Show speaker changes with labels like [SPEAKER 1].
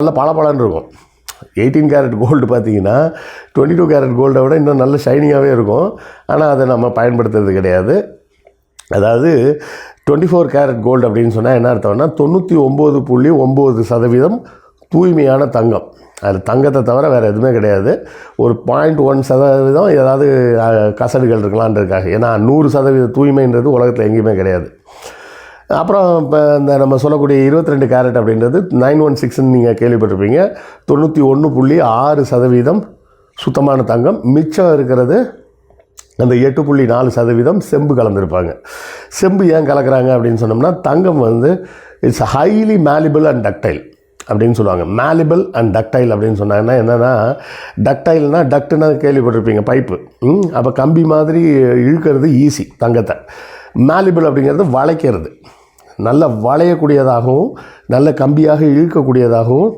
[SPEAKER 1] நல்ல பளபளன்னு இருக்கும். எயிட்டீன் கேரட் கோல்டு பார்த்தீங்கன்னா டுவெண்ட்டி டூ கேரட் கோல்டை விட இன்னும் நல்ல ஷைனிங்காகவே இருக்கும். ஆனால் அதை நம்ம பயன்படுத்துறது கிடையாது. அதாவது டுவெண்ட்டி ஃபோர் கேரட் கோல்டு அப்படின்னு சொன்னால் என்ன அர்த்தம்னா தொண்ணூற்றி ஒம்பது புள்ளி ஒம்பது சதவீதம் தூய்மையான தங்கம். அது தங்கத்தை தவிர வேறு எதுவுமே கிடையாது. ஒரு பாயிண்ட் ஒன் சதவீதம் ஏதாவது அஹ், கசடுகள் இருக்கலான்றதுக்காக ஏன்னா நூறு சதவீத தூய்மைன்றது உலகத்தில் எங்கேயுமே கிடையாது. அப்புறம் இப்போ இந்த நம்ம சொல்லக்கூடிய 22 ரெண்டு கேரட் அப்படின்றது நைன் ஒன் சிக்ஸ்ன்னு நீங்கள் கேள்விப்பட்டிருப்பீங்க. தொண்ணூற்றி ஒன்று புள்ளி ஆறு சதவீதம் சுத்தமான தங்கம். மிச்சம் இருக்கிறது அந்த எட்டு புள்ளி நாலு சதவீதம் செம்பு கலந்துருப்பாங்க. செம்பு ஏன் கலக்கிறாங்க அப்படின்னு சொன்னோம்னா தங்கம் வந்து it's highly malleable and ductile அப்படின்னு சொல்லுவாங்க. மேலிபிள் அண்ட் டக்டைல் அப்படின்னு சொன்னாங்கன்னா என்னென்னா டக்டைல்னா டக்டுனா கேள்விப்பட்டிருப்பீங்க பைப்பு. அப்போ கம்பி மாதிரி இழுக்கிறது ஈஸி தங்கத்தை. மேலிபிள் அப்படிங்கிறது வளைக்கிறது. நல்ல வளையக்கூடியதாகவும் நல்ல கம்பியாக இழுக்கக்கூடியதாகவும்